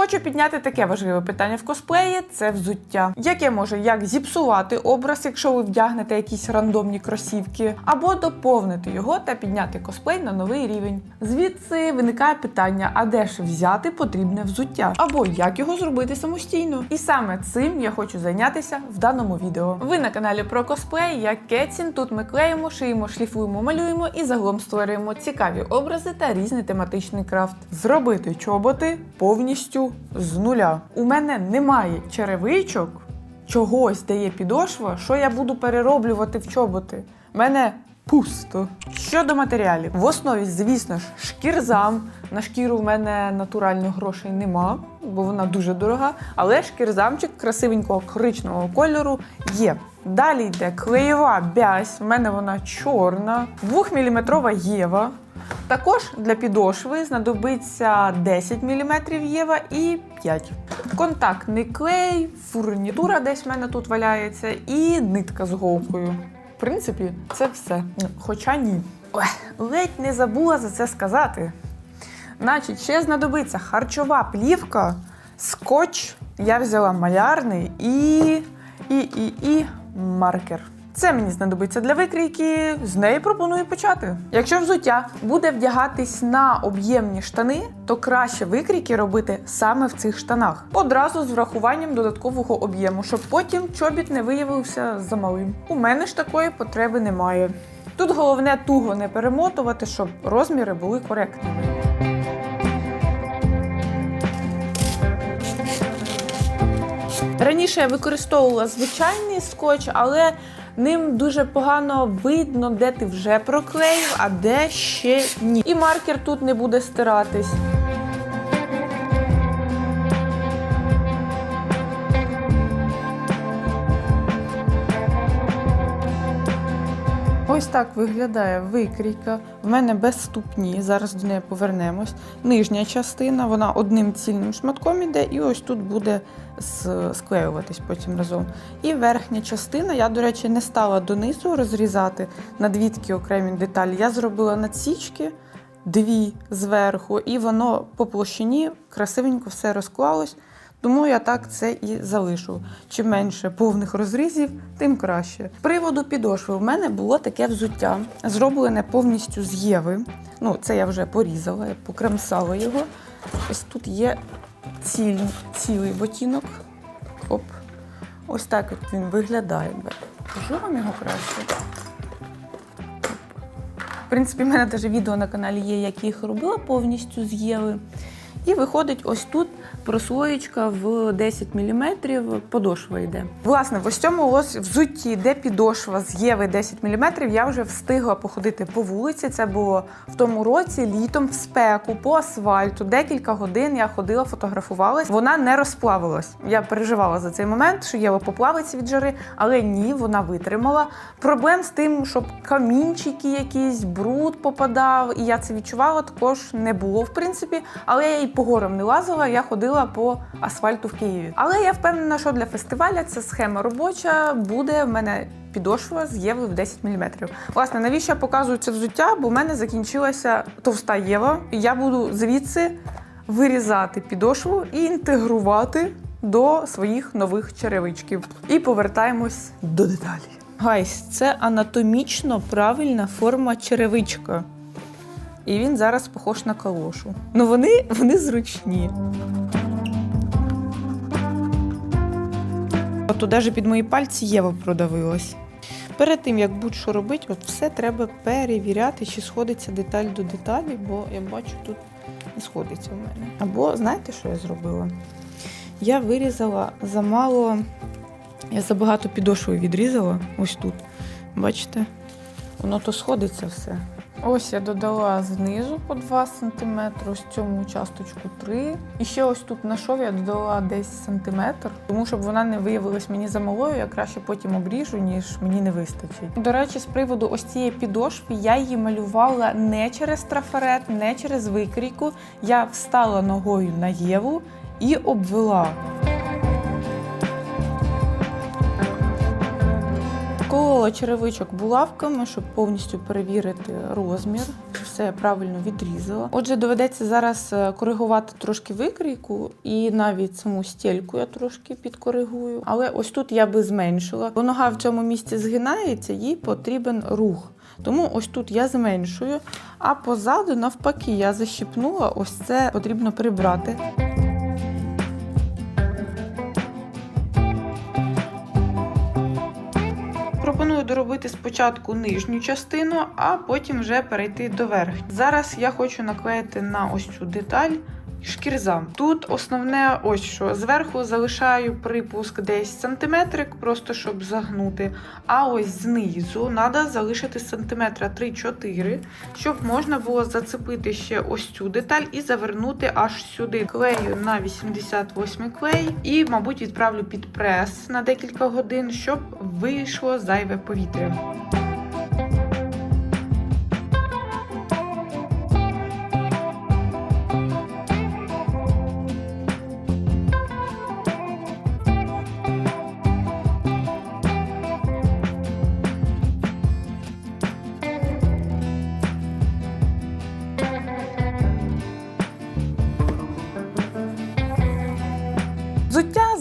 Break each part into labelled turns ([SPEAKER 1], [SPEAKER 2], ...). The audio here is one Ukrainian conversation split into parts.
[SPEAKER 1] Хочу підняти таке важливе питання в косплеї це взуття, яке може як зіпсувати образ, якщо ви вдягнете якісь рандомні кросівки, або доповнити його та підняти косплей на новий рівень. Звідси виникає питання: а де ж взяти потрібне взуття, або як його зробити самостійно. І саме цим я хочу зайнятися в даному відео. Ви на каналі про косплей, я Кетсін. Тут ми клеїмо, шиємо, шліфуємо, малюємо і загалом створюємо цікаві образи та різний тематичний крафт. Зробити чоботи повністю з нуля. У мене немає черевичок, чогось, де є підошва, що я буду перероблювати в чоботи. У мене пусто. Щодо матеріалів, в основі, звісно ж, шкірзам. На шкіру в мене натуральних грошей нема, бо вона дуже дорога. Але шкірзамчик красивенького коричневого кольору є. Далі йде клеєва бязь, в мене вона чорна, 2-мм єва. Також для підошви знадобиться 10 мм єва і 5. Контактний клей, фурнітура десь в мене тут валяється, і нитка з голкою. В принципі, це все. Хоча ні. Ой, ледь не забула за це сказати. Значить, ще знадобиться харчова плівка, скотч. Я взяла малярний і. і, і, і маркер. Це мені знадобиться для викрійки. З неї пропоную почати. Якщо взуття буде вдягатись на об'ємні штани, то краще викрійки робити саме в цих штанах. Одразу з врахуванням додаткового об'єму, щоб потім чобіт не виявився замалим. У мене ж такої потреби немає. Тут головне туго не перемотувати, щоб розміри були коректними. Раніше я використовувала звичайний скотч, але ним дуже погано видно, де ти вже проклеїв, а де ще ні. І маркер тут не буде стиратись. Ось так виглядає викрійка. В мене без ступні. Зараз до неї повернемось. Нижня частина, вона одним цільним шматком іде, і ось тут буде склеюватись потім разом. І верхня частина, я, до речі, не стала донизу розрізати на дві такі окремі деталі. Я зробила надсічки, дві зверху, і воно по площині красивенько все розклалось. Тому я так це і залишу. Чим менше повних розрізів, тим краще. З приводу підошви, в мене було таке взуття, зроблене повністю з Єви. Ну, це я вже порізала, я покремсала його. Ось тут є ціль, цілий ботинок. Оп. Ось так от він виглядає. Покажу вам його краще. В принципі, в мене теж відео на каналі є, як я їх робила повністю з Єви. І виходить ось тут прослоєчка в 10 мм, подошва йде. Власне, в ось цьому ось взутті, де підошва з Єви 10 мм, я вже встигла походити по вулиці. Це було в тому році, літом в спеку, по асфальту. Декілька годин я ходила, фотографувалась. Вона не розплавилась. Я переживала за цей момент, що Єва поплавиться від жари, але ні, вона витримала. Проблем з тим, щоб камінчики якісь, бруд попадав, і я це відчувала, також не було, в принципі. Але я і по горам не лазила, я ходила по асфальту в Києві. Але я впевнена, що для фестиваля ця схема робоча буде в мене. Підошва з Єви в 10 мм. Власне, навіщо я показую це взуття? Бо в мене закінчилася товста Єва, і я буду звідси вирізати підошву і інтегрувати до своїх нових черевичків. І повертаємось до деталі. Гайс, це анатомічно правильна форма черевичка. І він зараз похож на калошу. Ну вони, вони зручні. От навіть під мої пальці Єва продавилась. Перед тим, як будь-що робити, от все треба перевіряти, чи сходиться деталь до деталі, бо я бачу, тут не сходиться в мене. Або знаєте, що я зробила? Я вирізала замало, я забагато підошви відрізала ось тут. Бачите? Воно то сходиться все. Ось я додала знизу по 2 см, ось цьому участочку 3 І ще ось тут на шов я додала десь сантиметр, тому щоб вона не виявилась мені замалою, я краще потім обріжу, ніж мені не вистачить. До речі, з приводу ось цієї підошви я її малювала не через трафарет, не через викрійку. Я встала ногою на Єву і обвела. Колола черевичок булавками, щоб повністю перевірити розмір, все правильно відрізала. Отже, доведеться зараз е, коригувати трошки викрійку і навіть саму стільку я трошки підкоригую. Але ось тут я би зменшила, бо нога в цьому місці згинається, їй потрібен рух. Тому ось тут я зменшую, а позаду, навпаки, я защіпнула, ось це потрібно прибрати. Доробити спочатку нижню частину, а потім вже перейти до верхньої. Зараз я хочу наклеїти на ось цю деталь шкірзам. Тут основне ось що. Зверху залишаю припуск десь сантиметрик, просто щоб загнути. А ось знизу треба залишити сантиметра 3-4, щоб можна було зацепити ще ось цю деталь і завернути аж сюди. Клею на 88 клей і, мабуть, відправлю під прес на декілька годин, щоб вийшло зайве повітря.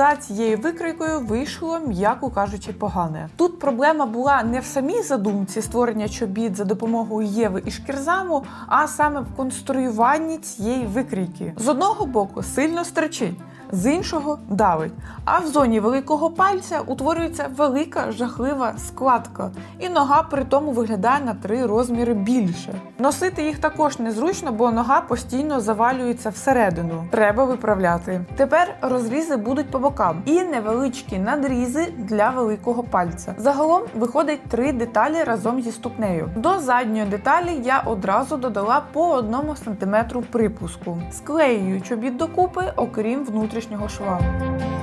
[SPEAKER 1] За цією викрикою вийшло, м'яко кажучи, погане. Тут проблема була не в самій задумці створення чобіт за допомогою Єви і шкірзаму, а саме в конструюванні цієї викрійки. З одного боку сильно стерчить. З іншого давить. А в зоні великого пальця утворюється велика жахлива складка, і нога при тому виглядає на три розміри більше. Носити їх також незручно, бо нога постійно завалюється всередину. Треба виправляти. Тепер розрізи будуть по бокам і невеличкі надрізи для великого пальця. Загалом виходить три деталі разом зі ступнею. До задньої деталі я одразу додала по одному сантиметру припуску. Склеюю чобіт докупи, окрім внутрішнього шва.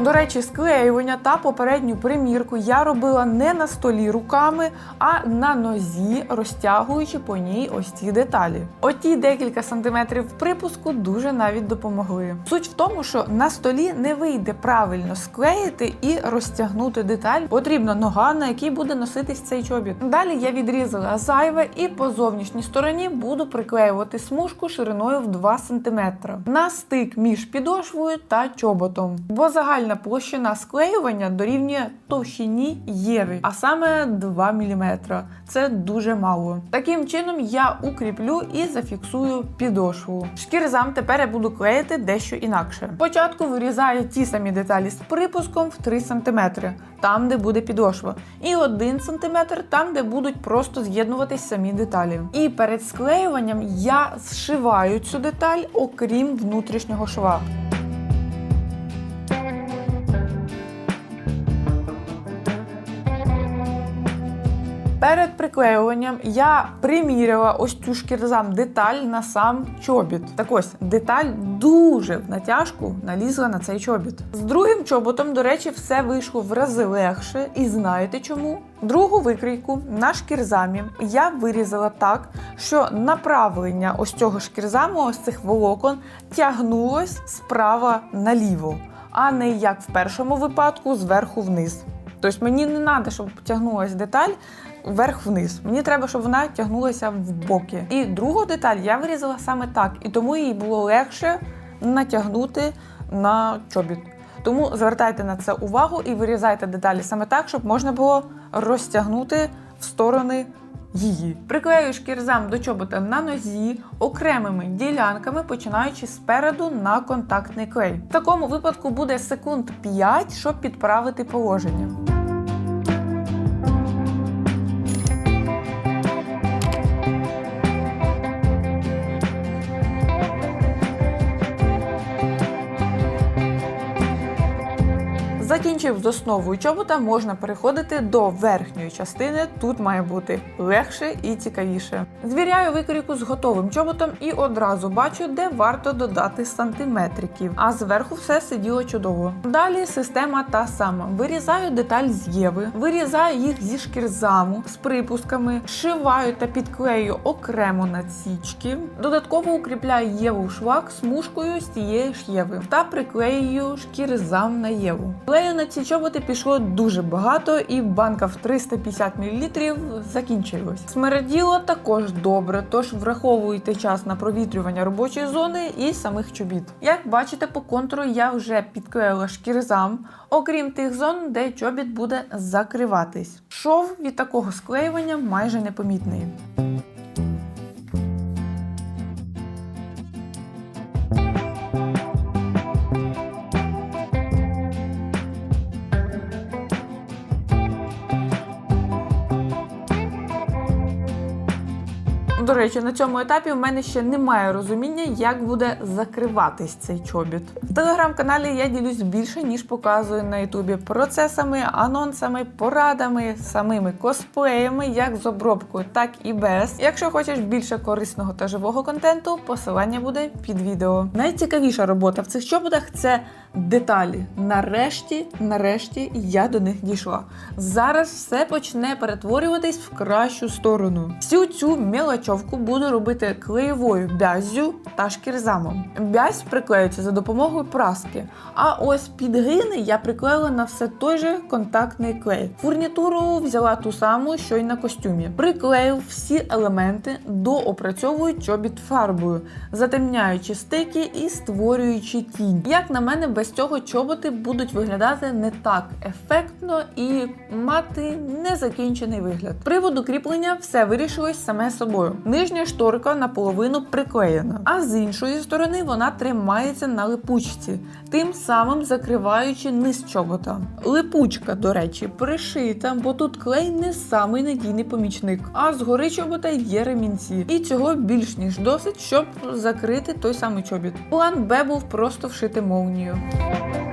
[SPEAKER 1] До речі, склеювання та попередню примірку я робила не на столі руками, а на нозі, розтягуючи по ній ось ці деталі. Оті декілька сантиметрів припуску дуже навіть допомогли. Суть в тому, що на столі не вийде правильно склеїти і розтягнути деталь. Потрібна нога, на якій буде носитись цей чобіт. Далі я відрізала зайве і по зовнішній стороні буду приклеювати смужку шириною в 2 см на стик між підошвою та чоботом. Бо загальна площина склеювання дорівнює товщині єви, а саме 2 мм. Це дуже мало. Таким чином я укріплю і зафіксую підошву. Шкірзам тепер я буду клеїти дещо інакше. Спочатку вирізаю ті самі деталі з припуском в 3 см, там де буде підошва, і 1 см там, де будуть просто з'єднуватись самі деталі. І перед склеюванням я зшиваю цю деталь, окрім внутрішнього шва. Перед приклеюванням я приміряла ось цю шкірзам деталь на сам чобіт. Так ось деталь дуже в натяжку налізла на цей чобіт. З другим чоботом, до речі, все вийшло в рази легше. І знаєте чому? Другу викрійку на шкірзамі я вирізала так, що направлення ось цього шкірзаму, ось цих волокон, тягнулось справа наліво, а не як в першому випадку зверху вниз. Тобто мені не треба, щоб тягнулася деталь вверх-вниз. Мені треба, щоб вона тягнулася в боки. І другу деталь я вирізала саме так, і тому їй було легше натягнути на чобіт. Тому звертайте на це увагу і вирізайте деталі саме так, щоб можна було розтягнути в сторони її. Приклею шкірзам до чобота на нозі окремими ділянками, починаючи спереду на контактний клей. В такому випадку буде секунд 5, щоб підправити положення. Закінчив з основою чобота, можна переходити до верхньої частини. Тут має бути легше і цікавіше. Звіряю викрійку з готовим чоботом і одразу бачу, де варто додати сантиметриків. А зверху все сиділо чудово. Далі система та сама. Вирізаю деталь з Єви, вирізаю їх зі шкірзаму з припусками, шиваю та підклею окремо надсічки. Додатково укріпляю Єву в швак смужкою з цієї ж Єви та приклеюю шкірзам на Єву. Клею на ці чоботи пішло дуже багато, і банка в 350 мл закінчилась. Смерділо також добре, тож враховуйте час на провітрювання робочої зони і самих чобіт. Як бачите, по контуру я вже підклеїла шкірзам, окрім тих зон, де чобіт буде закриватись. Шов від такого склеювання майже непомітний. Речі, на цьому етапі в мене ще немає розуміння, як буде закриватись цей чобіт. В телеграм-каналі я ділюсь більше, ніж показую на Ютубі процесами, анонсами, порадами, самими косплеями, як з обробкою, так і без. Якщо хочеш більше корисного та живого контенту, посилання буде під відео. Найцікавіша робота в цих чоботах це деталі. Нарешті, нарешті я до них дійшла. Зараз все почне перетворюватись в кращу сторону. Всю цю мелочовку буду робити клеєвою бяззю та шкірзамом. Бязь приклеюється за допомогою праски. А ось підгини я приклеїла на все той же контактний клей. Фурнітуру взяла ту саму, що й на костюмі. Приклеїв всі елементи, доопрацьовую чобіт фарбою, затемняючи стики і створюючи тінь. Як на мене, без цього чоботи будуть виглядати не так ефектно і мати незакінчений вигляд. Приводу кріплення все вирішилось саме собою. Нижня шторка наполовину приклеєна, а з іншої сторони вона тримається на липучці, тим самим закриваючи низ чобота. Липучка, до речі, пришита, бо тут клей не самий надійний помічник, а згори чобота є ремінці. І цього більш ніж досить, щоб закрити той самий чобіт. План Б був просто вшити молнію. Música